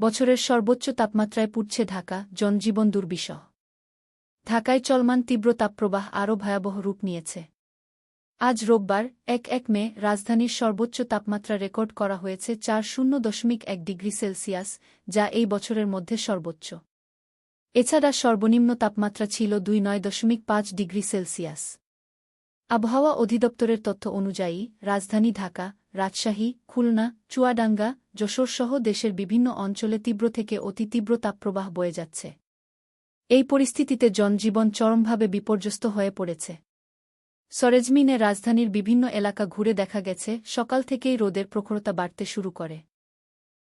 বছরের সর্বোচ্চ তাপমাত্রায় পুড়ছে ঢাকা, জনজীবন দুর্বিষহ। ঢাকায় চলমান তীব্র তাপপ্রবাহ আরও ভয়াবহ রূপ নিয়েছে। আজ রোববার, এক এক মে, রাজধানীর সর্বোচ্চ তাপমাত্রা রেকর্ড করা হয়েছে চার শূন্য দশমিক এক ডিগ্রি সেলসিয়াস, যা এই বছরের মধ্যে সর্বোচ্চ। এছাড়া সর্বনিম্ন তাপমাত্রা ছিল দুই নয় দশমিক পাঁচ ডিগ্রি সেলসিয়াস। আবহাওয়া অধিদপ্তরের তথ্য অনুযায়ী, রাজধানী ঢাকা রাজশাহী, খুলনা, চুয়াডাঙ্গা যশোরসহ দেশের বিভিন্ন অঞ্চলে তীব্র থেকে অতি তীব্র তাপপ্রবাহ বয়ে যাচ্ছে। এই পরিস্থিতিতে জনজীবন চরমভাবে বিপর্যস্ত হয়ে পড়েছে। সরেজমিনে রাজধানীর বিভিন্ন এলাকা ঘুরে দেখা গেছে, সকাল থেকেই রোদের প্রখরতা বাড়তে শুরু করে।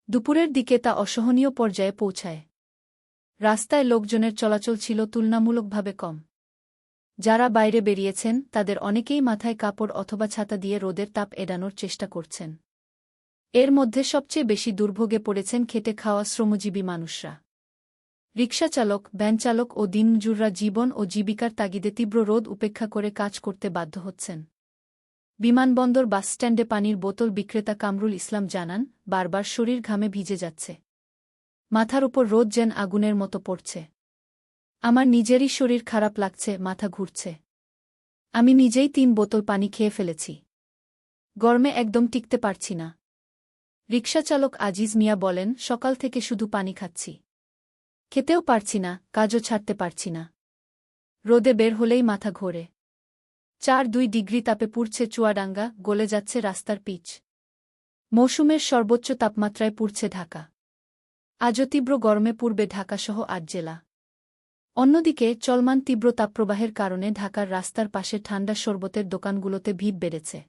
দুপুরের দিকে তা অসহনীয় পর্যায়ে পৌঁছায়। রাস্তায় লোকজনের চলাচল ছিল তুলনামূলকভাবে কম। যারা বাইরে বেরিয়েছেন, তাদের অনেকেই মাথায় কাপড় অথবা ছাতা দিয়ে রোদের তাপ এড়ানোর চেষ্টা করছেন। এর মধ্যে সবচেয়ে বেশি দুর্ভোগে পড়েছেন খেটে খাওয়া শ্রমজীবী মানুষরা। রিকশাচালক ভ্যানচালক ও দিনমজুররা জীবন ও জীবিকার তাগিদে তীব্র রোদ উপেক্ষা করে কাজ করতে বাধ্য হচ্ছেন। বিমানবন্দর বাসস্ট্যান্ডে পানির বোতল বিক্রেতা কামরুল ইসলাম জানান, বারবার শরীর ঘামে ভিজে যাচ্ছে। মাথার উপর রোদ যেন আগুনের মতো পড়ছে। আমার নিজেরই শরীর খারাপ লাগছে, মাথা ঘুরছে। আমি নিজেই তিন বোতল পানি খেয়ে ফেলেছি। গরমে একদম টিকতে পারছি না। রিকশাচালক আজিজ মিয়া বলেন, সকাল থেকে শুধু পানি খাচ্ছি। খেতেও পারছি না, কাজও ছাড়তে পারছি না। রোদে বের হলেই মাথা ঘোরে। চার দুই ডিগ্রি তাপে পুড়ছে চুয়াডাঙ্গা, গলে যাচ্ছে রাস্তার পিচ। মৌসুমের সর্বোচ্চ তাপমাত্রায় পুড়ছে ঢাকা। আজও তীব্র গরমে পূর্বে ঢাকাসহ আট জেলা। অন্যদিকে, চলমান তীব্র তাপপ্রবাহের কারণে ঢাকার রাস্তার পাশে ঠান্ডা শরবতের দোকানগুলোতে ভিড় বেড়েছে।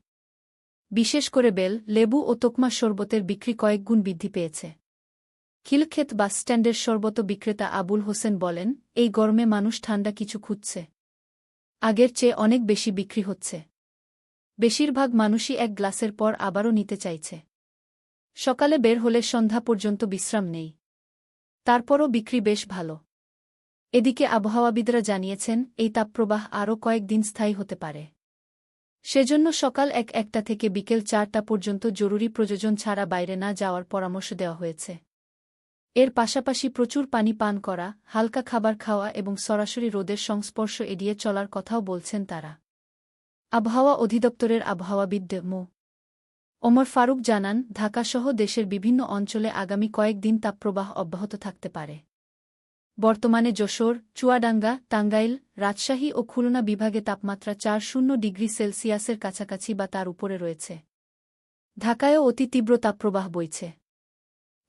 বিশেষ করে বেল, লেবু ও তোকমা শরবতের বিক্রি কয়েক গুণ বৃদ্ধি পেয়েছে। খিলক্ষেত বাসস্ট্যান্ডের শরবত বিক্রেতা আবুল হোসেন বলেন, এই গরমে মানুষ ঠান্ডা কিছু খুঁজছে। আগের চেয়ে অনেক বেশি বিক্রি হচ্ছে। বেশিরভাগ মানুষই এক গ্লাসের পর আবারও নিতে চাইছে। সকালে বের হলে সন্ধ্যা পর্যন্ত বিশ্রাম নেই। তারপরও বিক্রি বেশ ভালো। এদিকে আবহাওয়াবিদরা জানিয়েছেন, এই তাপপ্রবাহ আরও কয়েকদিন স্থায়ী হতে পারে। সেজন্য সকাল এক একটা থেকে বিকেল চারটা পর্যন্ত জরুরি প্রয়োজন ছাড়া বাইরে না যাওয়ার পরামর্শ দেওয়া হয়েছে। এর পাশাপাশি প্রচুর পানি পান করা, হালকা খাবার খাওয়া এবং সরাসরি রোদের সংস্পর্শ এড়িয়ে চলার কথাও বলছেন তারা। আবহাওয়া অধিদপ্তরের আবহাওয়াবিদ মো। ওমর ফারুক জানান, ঢাকাসহ দেশের বিভিন্ন অঞ্চলে আগামী কয়েকদিন তাপপ্রবাহ অব্যাহত থাকতে পারে। বর্তমানে যশোর, চুয়াডাঙ্গা, টাঙ্গাইল, রাজশাহী ও খুলনা বিভাগে তাপমাত্রা চার শূন্য ডিগ্রি সেলসিয়াসের কাছাকাছি বা তার উপরে রয়েছে। ঢাকায়ও অতি তীব্র তাপপ্রবাহ বইছে।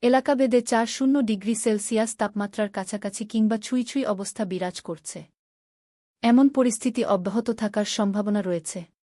এলাকাভেদে চার শূন্য ডিগ্রি সেলসিয়াস তাপমাত্রার কাছাকাছি কিংবা ছুঁই ছুঁই অবস্থা বিরাজ করছে। এমন পরিস্থিতি অব্যাহত থাকার সম্ভাবনা রয়েছে।